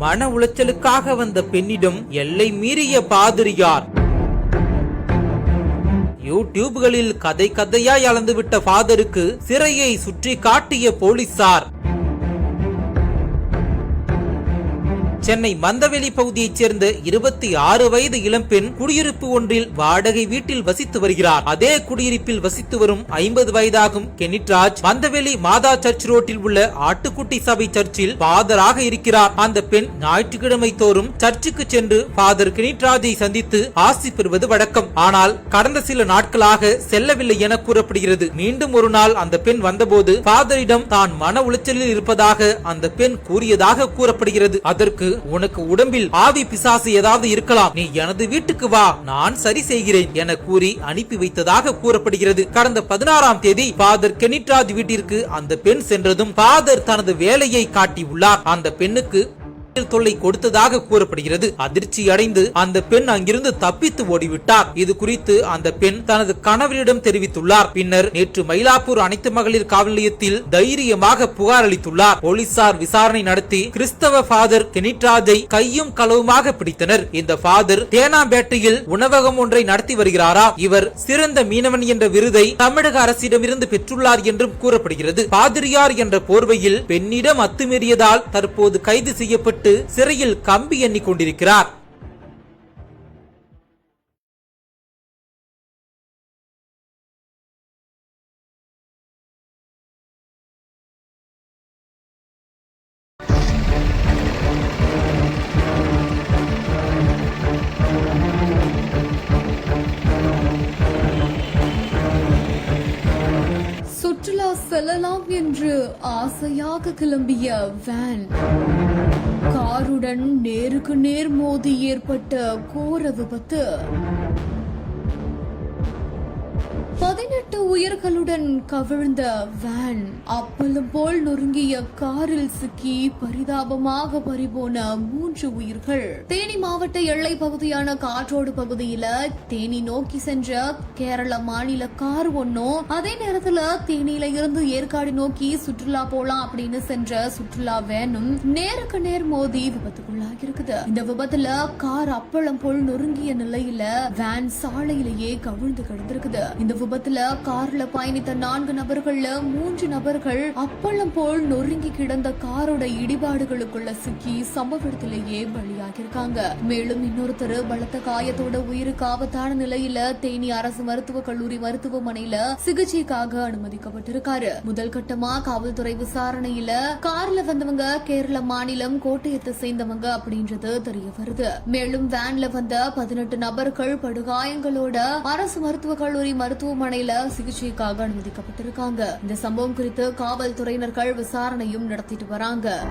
மன உளைச்சலுக்காக வந்த பெண்ணிடம் எல்லை மீறிய பாதிரியார். யூடியூப்களில் கதை கதையாய் அளந்துவிட்ட ஃபாதருக்கு சிறையை சுற்றி காட்டிய போலீசார். சென்னை மந்தவெளி பகுதியைச் சேர்ந்த இருபத்தி ஆறு வயது இளம்பெண் குடியிருப்பு ஒன்றில் வாடகை வீட்டில் வசித்து வருகிறார். அதே குடியிருப்பில் வசித்து வரும் ஐம்பது வயதாகும் கெனிட்ராஜ் மந்தவெளி மாதா சர்ச் ரோட்டில் உள்ள ஆட்டுக்குட்டி சபை சர்ச்சில் பாதராக இருக்கிறார். அந்த பெண் ஞாயிற்றுக்கிழமை தோறும் சர்ச்சுக்கு சென்று ஃபாதர் கெனிட்ராஜை சந்தித்து ஆசி பெறுவது வழக்கம். ஆனால் கடந்த சில நாட்களாக செல்லவில்லை என கூறப்படுகிறது. மீண்டும் ஒரு நாள் அந்த பெண் வந்தபோது ஃபாதரிடம் தான் மன உளைச்சலில் இருப்பதாக அந்த பெண் கூறியதாக கூறப்படுகிறது. அதற்கு உனக்கு உடம்பில் ஆவி பிசாசு ஏதாவது இருக்கலாம். நீ எனது வீட்டுக்கு வா நான் சரி செய்கிறேன் என கூறி அனுப்பி வைத்ததாக கூறப்படுகிறது. கடந்த பதினாறாம் தேதி ஃபாதர் கெனிட்ராஜ் வீட்டிற்கு அந்த பெண் சென்றதும் ஃபாதர் தனது வேலையை காட்டியுள்ளார். அந்த பெண்ணுக்கு தொல்லை கொடுத்ததாக கூறப்படுகிறது. அதிர்ச்சி அடைந்து அந்த பெண் அங்கிருந்து தப்பித்து ஓடிவிட்டார். இது குறித்து அந்த பெண் தனது கணவரிடம் தெரிவித்துள்ளார். பின்னர் நேற்று மயிலாப்பூர் அனைத்து மகளிர் காவல் நிலையத்தில் தைரியமாக புகார் அளித்துள்ளார். போலீசார் விசாரணை நடத்தி கிறிஸ்தவ ஃபாதர் கெனிட்ராஜை கையும் களவுமாக பிடித்தனர். இந்த ஃபாதர் தேனாம்பேட்டையில் உணவகம் ஒன்றை நடத்தி வருகிறாரா? இவர் சிறந்த மீனவன் என்ற விருதை தமிழக அரசிடமிருந்து பெற்றுள்ளார் என்றும் கூறப்படுகிறது. பாதிரியார் என்ற போர்வையில் பெண்ணிடம் அத்துமீறியதால் தற்போது கைது செய்யப்பட்டு சிறையில் கம்பி எண்ணிக் கொண்டிருக்கிறார். சுற்றுலா செல்லலாம் என்று ஆசையாக கிளம்பிய வேன் காருடன் நேருக்கு நேர் மோதி ஏற்பட்ட கோர விபத்து. உயிர்களுடன் கவிழ்ந்த வேன் அப்பளம் போல் நொறுங்கிய காரில் சிக்கி பரிதாபமாக பறிபோன மூன்று உயிர்கள். தேனி மாவட்ட எல்லை பகுதியான காற்றோடு பகுதியில தேனி நோக்கி சென்ற கேரள மாநில கார் ஒன்னும் அதே நேரத்துல தேனியில இருந்து ஏற்காடு நோக்கி சுற்றுலா போலாம் அப்படின்னு சென்ற சுற்றுலா வேனும் நேருக்கு நேர் மோதி விபத்துக்குள்ளாகி இருக்குது இந்த விபத்துல கார் அப்பளம் போல் நொறுங்கிய நிலையில வேன் சாலையிலேயே கவிழ்ந்து கிடந்திருக்குது. இந்த விபத்துல கார்ல பயணித்த நான்கு நபர்கள்ல மூன்று நபர்கள் அப்பளம் போல் நொறுங்கி கிடந்த காரோட இடிபாடுகளுக்குள்ள சிக்கி சம்பவ இடத்திலேயே பலியாகியிருக்காங்க. மேலும் இன்னொருத்தர் பலத்த காயத்தோட உயிருக்கு ஆபத்தான நிலையில தேனி அரசு மருத்துவக் கல்லூரி மருத்துவமனையில சிகிச்சைக்காக அனுமதிக்கப்பட்டிருக்காரு. முதல் கட்டமா காவல்துறை விசாரணையில கார்ல வந்தவங்க கேரள மாநிலம் கோட்டயத்தை சேர்ந்தவங்க அப்படின்றது தெரிய வருது. மேலும் வேன்ல வந்த பதினெட்டு நபர்கள் படுகாயங்களோட அரசு மருத்துவக் கல்லூரி மருத்துவமனையில சிகிச்சைக்காக அனுமதிக்கப்பட்டிருக்காங்க. இந்த சம்பவம் குறித்து காவல்துறையினர்கள் விசாரணையும் நடத்திட்டு வராங்க.